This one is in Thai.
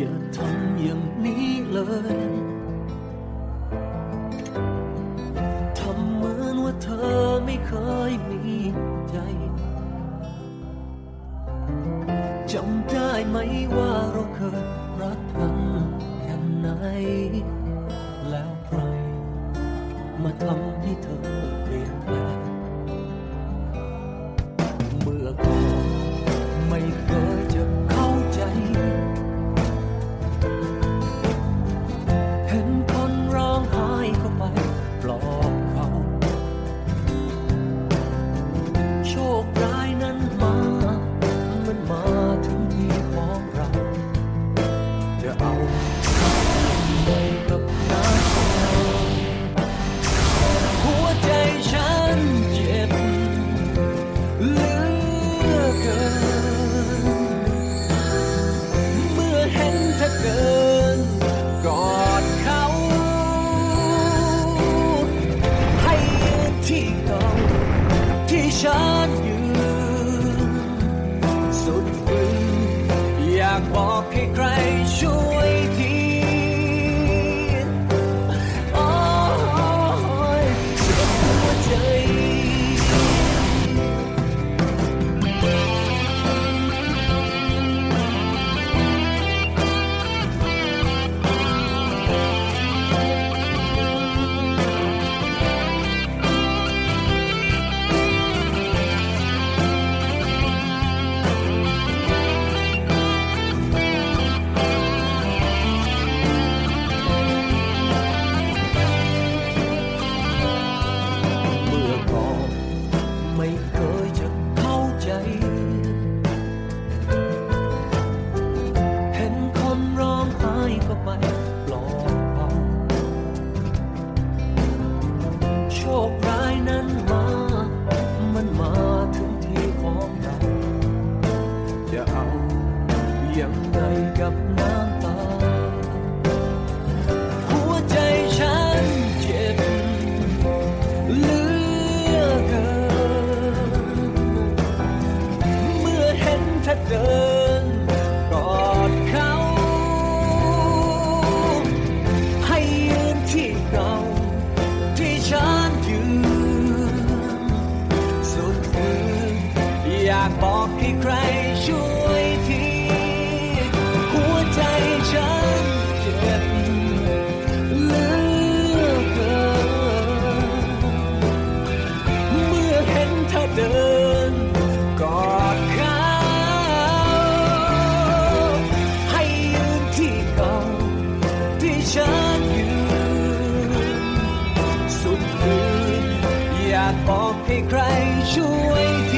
อย่าทำอย่างนี้เลย ทำเหมือนว่าเธอไม่เคยมีใจ จำได้ไหมว่าเราเคยรักกันแค่ไหน แล้วใคร มาทำให้เธอเปลี่ยนแปลง อย อย่างไรกับน้ำตา หัวใจฉันเจ็บเหลือเกิน เมื่อเห็นเธอเดินกอดเขา ให้ยืนที่เก่าที่ฉันยืน สุดคืนอยากบอก ให้ใครช่วยที